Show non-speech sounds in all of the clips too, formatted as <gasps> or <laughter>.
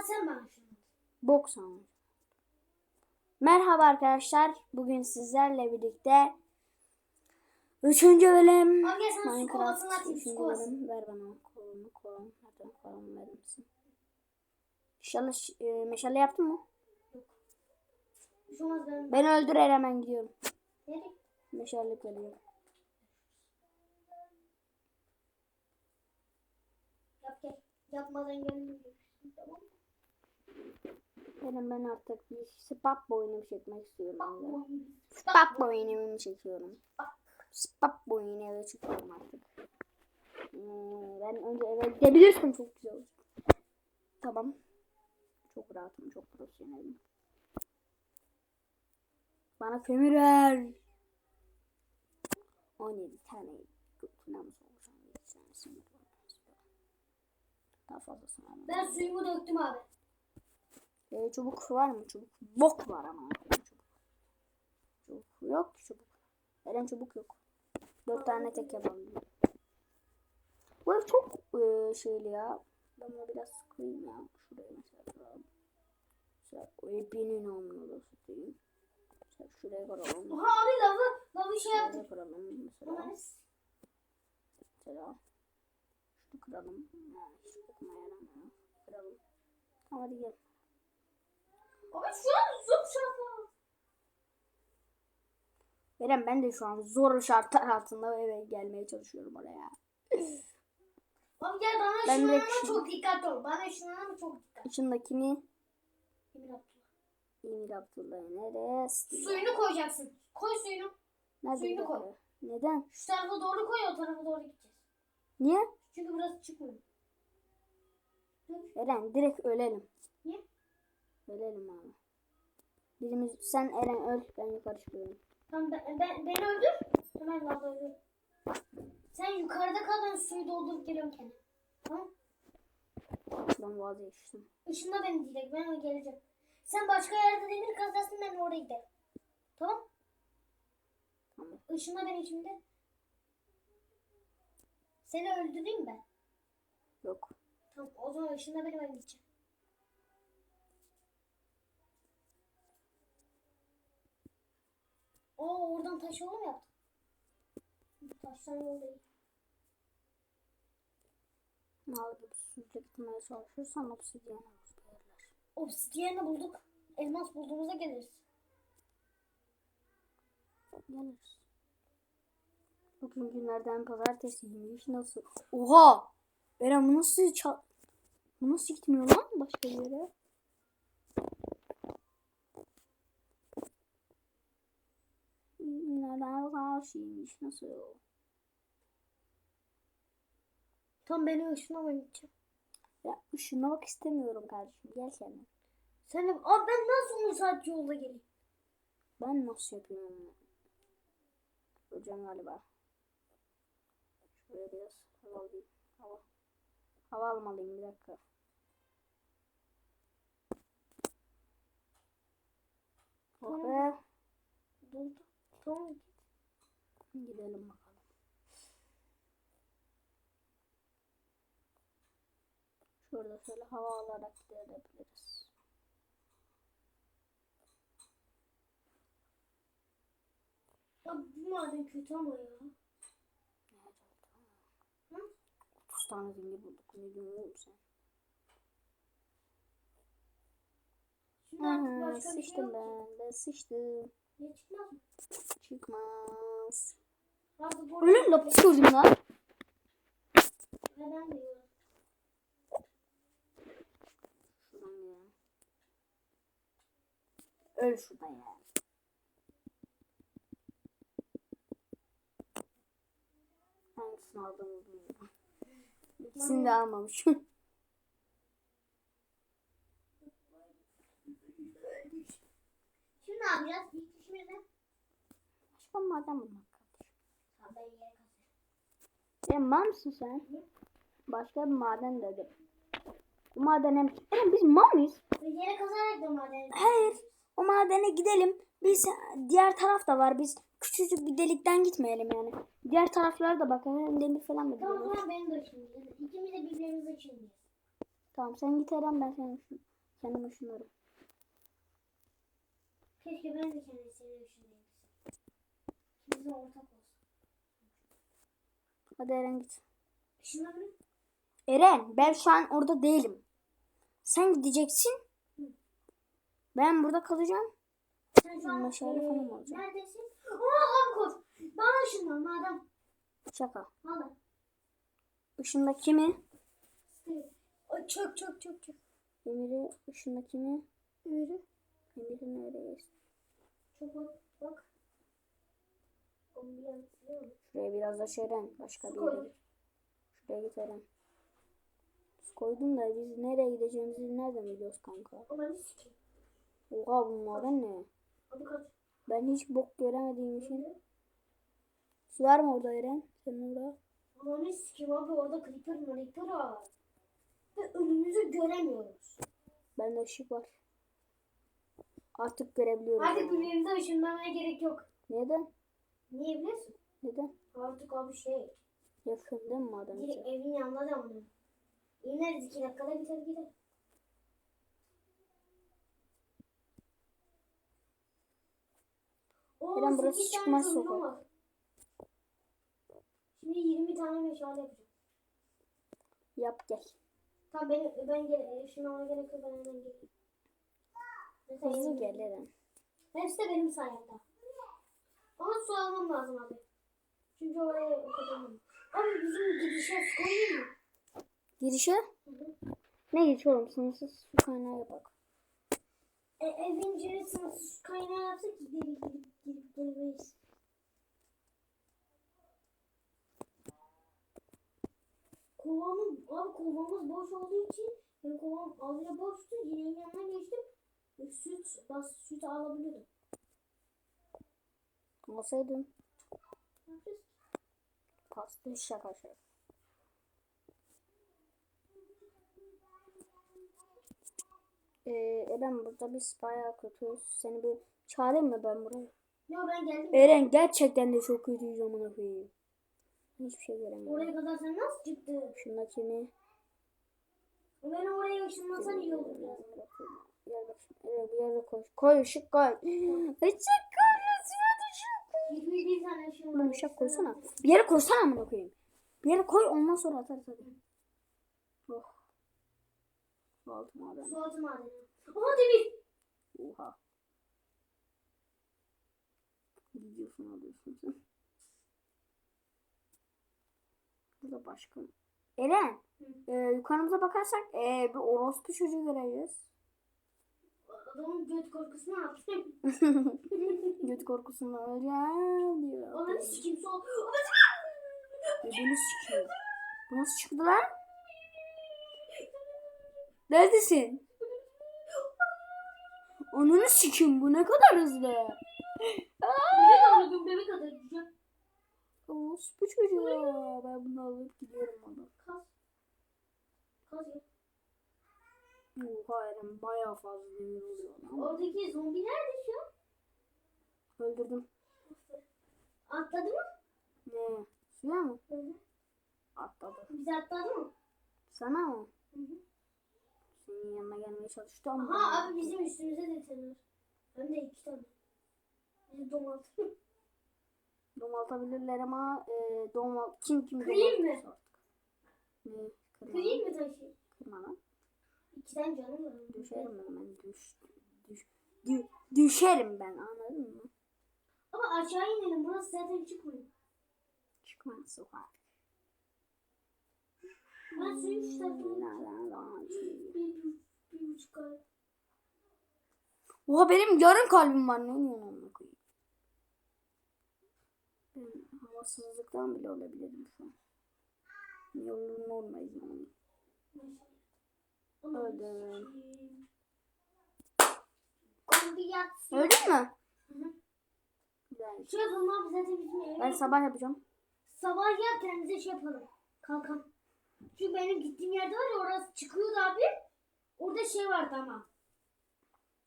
Hadi sen bana şunu. Bok sanmış. Merhaba arkadaşlar. Bugün sizlerle birlikte Üçüncü bölüm Abi sana su Minecraft üçüncü bölüm. Ver bana kolumu kolum. Nerede kolumu verir misin? İnşallah e, meşale yaptın mı? Şey ben. Beni öldür hemen gidiyorum. Nereye? Meşale geliyor. Yap gel. Yapmadan gelmiyorum. Tamam? Benim ben artık bir spap boyunumu çekmek istiyorum. Spap boyunumu çekiyorum. Spap boyunu eve çıkıyorum artık. Hmm, ben önce eve gidebilirsem çok güzel olur. Tamam. Çok rahatım, çok profesyonelim. Bana kömür ver. 17 tane götüne mi sokacağım? 7 tanesini mi Daha fazlasını. Ben suyumu döktüm abi. Ee, çubuk var mı? Çubuk. Bok var ama. Çubuk. Çubuk yok ki çubuk. Eren çubuk yok. Dört tane tek yapalım. Bu ev çok e, şeyli ya. Ben bunu biraz sıkayım ya. Şuraya mesela koyalım. Mesela o ipinin namını tutayım. Mesela şuraya koyalım. Oha abi lavı, lavı şey yaptık. Şuraya koyalım mesela. Mesela. Şunu kıralım. Ha, hiç okuma yaramıyor. Kıralım. Tamam hadi gel. Abi şu an zor şartlar. Eren ben de şu an zor şartlar altında eve gelmeye çalışıyorum oraya. Abi gel bana Ben de şunlarına şu- çok dikkatli ol. Bana şunlarına çok dikkat. İçindekini Emir Abdullah. Emir Abdullah neresi? Suyunu koyacaksın. Koy suyunu. Nerede suyunu koy. dakika? Neden? Şu tarafa doğru koy o tarafa doğru gideceğiz. Niye? Çünkü burası çıkmıyor. Eren direkt ölelim. Niye? Ölelim abi. Birimiz sen Eren öl ben yukarı çıkıyorum. Tamam ben, ben, beni öldür. Hemen lavda öldür. Sen yukarıda kal ben suyu doldurup geliyorum kendime. Tamam. Ben vazgeçtim. Işınla beni diyecek. Ben geleceğim. Sen başka yerde demir kazarsın ben oraya giderim. Tamam. Tamam. Işınla beni şimdi. Seni öldüreyim ben. Yok. Tamam o zaman ışınla beni ben gideceğim. Oo oradan taş yolu mu yaptın? Taştan yol değil. Gibi sürekli gitmeye çalışırsan obsidyen olur bu yerler. Obsidiyeni bulduk. Elmas bulduğumuzda geliriz. Geliriz. Bugün günlerden pazartesiymiş. Nasıl? Oha! Eren bu nasıl ça- Bu nasıl gitmiyor lan başka bir yere? Günlerden pazartesiymiş. Nasıl? Tam beni ışınla ben gideceğim. Ya ışınlamak istemiyorum kardeşim. Gel sen. Sen de... Abi ben nasıl 10 saat yolda geleyim? Ben nasıl yapıyorum? Hocam galiba. Şuraya biraz hava alayım. Hava. Hava almalıyım bir dakika. Oh be. Doldu. Tamam. Gidelim bakalım. Şurada şöyle hava alarak gidebiliriz. Ya bu maden kötü ama ya. Hı? 30 tane zingi bulduk. Ne diyorsun oğlum sen? Şimdi bir şey sıçtım ki. ben. Ben sıçtım. Ne çıkmaz mı? Çıkmaz. Ölüm lapis gördüm lan. Öl şuradan ya. Hangisini aldığımı bilmiyorum. İkisini de almamışım. Şimdi ne yapacağız? İlk işimiz ne? Başka maden bulmak kardeşim. Ha, ben yere kazıyorum. Sen mal mısın sen? Başka bir maden dedim. Bu madene? Oğlum biz mal mıyız? Ben yere kazarak da maden Hayır. O madene gidelim. Biz diğer taraf da var. Biz küçücük bir delikten gitmeyelim yani. Diğer taraflara da bakalım. Demir falan da Tamam zaman benim de işim. İkimiz de birbirimize işimiz. Tamam sen git Eren ben seni ışın, kendim ışınlarım. Keşke ben de kendi senin yaşındayım. İkimiz de ortak olsun. Hadi Eren git. Eren ben şu an orada değilim. Sen gideceksin. Ben burada kalacağım. Sen şu an Meşale eee, falan olacak. neredesin? Aa abi koş. Bana ışınlan madem. Şaka. Valla. Işında kimi? Ay, Çök çök çök çök. Emir'i ışında kimi? Yürü. Emir'i nereye? Çok bak. Bak. Şuraya biraz da şey Eren. Başka bir yere git. Şuraya git Eren. Su koydum da biz nereye gideceğimizi nereden biliyoruz kanka? Oha bunların ne? Ben hiç bok göremediğim için. Su var mı orada Eren? Senin orada. Ama ne sikeyim abi orada creeper creeper var. Ve önümüzü göremiyoruz. Bende ışık var. Artık görebiliyorum. Artık yani. birbirimize ışınlamaya gerek yok. Neden? Niye biliyorsun? Neden? Artık abi şey. Yakın değil mi madem? Direkt evin yanında da onu. İneriz iki dakikada biter gider. Eren, burası çıkmaz sokak. Şimdi 20 tane meşale yapacağım. Yap gel. Tamam ben, ben gel, şimdi ona gerek yok ben hemen geleyim. Hızlı gel Eren. Hepsi de benim sayemde. Ama su almam lazım abi. Çünkü oraya mı? Abi bizim gidişe su koyayım mı? Girişe? Hı hı. Ne giriş oğlum? Sınırsız su kaynağı yapak. E, evin içine sınırsız su kaynağı yapsak gidip gidip gidip gelmeyiz. Kovamız, abi kovamız boş olduğu için benim kovam ağzıyla boştu. Yine yanına geçtim. Süt, bas süt alabiliyordum. Yapacağız? Pasta şaka şaka. Ee, Eren burada biz bayağı kötüyüz. Seni bir çağırayım mı ben buraya? Yo ben geldim. Eren gerçekten de çok kötüyüz amına koyayım. Hiçbir şey göremiyorum. Oraya kadar sen nasıl çıktın? Şunda kimi? Beni oraya ışınlasan iyi olur. Yer bak. Eren bir yere koy. Koy ışık koy. <gasps> Işık 21 tane var. Oğlum ışık koysana. Bir yere koysana amına koyayım. Bir yere koy ondan sonra atarız hadi. Oh. Su altı maden. Su altı madeni. Aha demir. Oha. Gidiyorsun alıyorsun sen. Burada başka. Eren. E, yukarımıza bakarsak e, bir orospu çocuğu göreceğiz. Adamın göt korkusu ne yaptı? Göt korkusundan öleceğim diyor. Ananı sikim sol. Ödünü sikiyor. Bu nasıl çıktı lan? Neredesin? Ananı sikim bu ne kadar hızlı. Bebek anladım bebek atacağım. Orospu çocuğu. Ben bunu alıp gidiyorum ona. Kas ya. Oha Eren bayağı fazla demir lan. Oradaki zombi nerede şu an? Öldürdüm. Atladı mı? Ne? Suya mı? Hı hı. Atladı. Bizi atladı mı? Sana mı? Hı hı. Senin yanına gelmeye çalıştı ama. Aha abi bizim üstümüze de tane var. Hem de iki tane. Bizi domaltı. <laughs> Domaltabilirler ama e, domal kim kim Kırayım mı? Ne? Kırayım mı taşı? Kırma lan. İki tane canım var. Düşerim ben, ben düş, düş, dü- düşerim ben anladın mı? Ama aşağı inelim. Burası zaten çıkmıyor. Çıkmaz sokak. Ben suyun şu bir, buçuk ay. Oha benim yarım kalbim var ne diyorsun amına koyayım? Ben havasızlıktan bile olabilirim şu an. Yolun olmayız yani. Öldüm. Öldün mü? Hı hı. Ben, Şey yapalım abi zaten bizim eve. ben sabah yapacağım. Sabah yap kendimize şey yapalım. Kalkan. Çünkü benim gittiğim yerde var ya orası çıkıyordu abi. Orada şey vardı ama.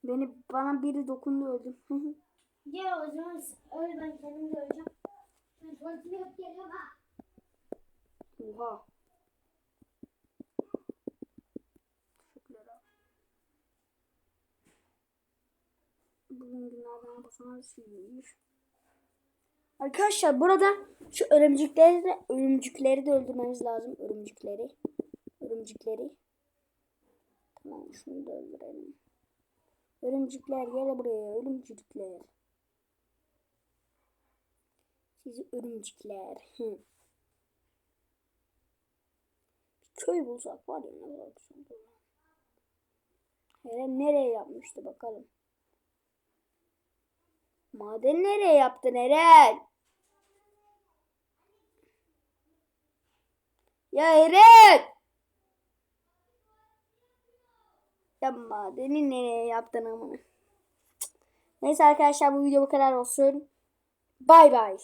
Beni bana biri dokundu öldüm. <laughs> Ya o zaman öyle ben kendim de öleceğim. Ben tuvaletimi yapıp geliyorum ha. Oha. Asansör. Arkadaşlar burada şu örümcükleri de örümcükleri de öldürmemiz lazım. Örümcükleri. Örümcükleri. Tamam şunu da öldürelim. Örümcükler gel buraya örümcükler. Sizi örümcükler. <laughs> Köy bulsak var ya ne olur. Eren nereye yapmıştı bakalım. Maden nereye yaptın Eren? Ya Eren! Ya madeni nereye yaptın ama? Neyse arkadaşlar bu video bu kadar olsun. Bay bay.